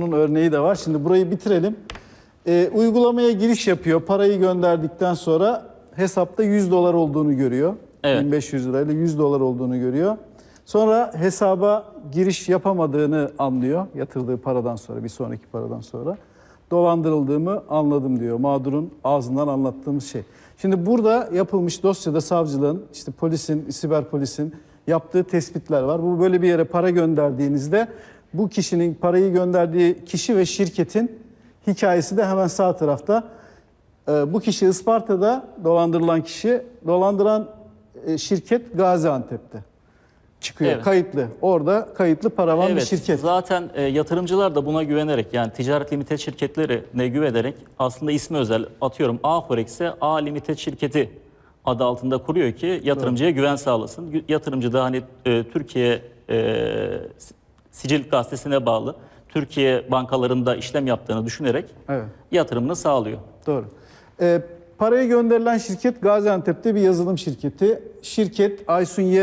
Bunun örneği de var. Şimdi burayı bitirelim. Ee, uygulamaya giriş yapıyor. Parayı gönderdikten sonra hesapta 100 dolar olduğunu görüyor. Evet. 1500 lirayla 100 dolar olduğunu görüyor. Sonra hesaba giriş yapamadığını anlıyor. Yatırdığı paradan sonra, bir sonraki paradan sonra. Dolandırıldığımı anladım diyor. Mağdurun ağzından anlattığımız şey. Şimdi burada yapılmış dosyada savcılığın, işte polisin, siber polisin yaptığı tespitler var. Bu böyle bir yere para gönderdiğinizde bu kişinin parayı gönderdiği kişi ve şirketin hikayesi de hemen sağ tarafta. Ee, bu kişi Isparta'da dolandırılan kişi, dolandıran e, şirket Gaziantep'te çıkıyor. Evet. Kayıtlı. Orada kayıtlı paravan bir Evet, şirket. zaten e, yatırımcılar da buna güvenerek yani ticaret limited şirketlerine güvenerek aslında ismi özel atıyorum A Forex'e A Limited şirketi adı altında kuruyor ki yatırımcıya güven sağlasın. Yatırımcı da hani e, Türkiye e, Sicil Gazetesi'ne bağlı Türkiye bankalarında işlem yaptığını düşünerek Evet. yatırımını sağlıyor. Doğru. Ee, parayı gönderilen şirket Gaziantep'te bir yazılım şirketi. Şirket Aysun Yer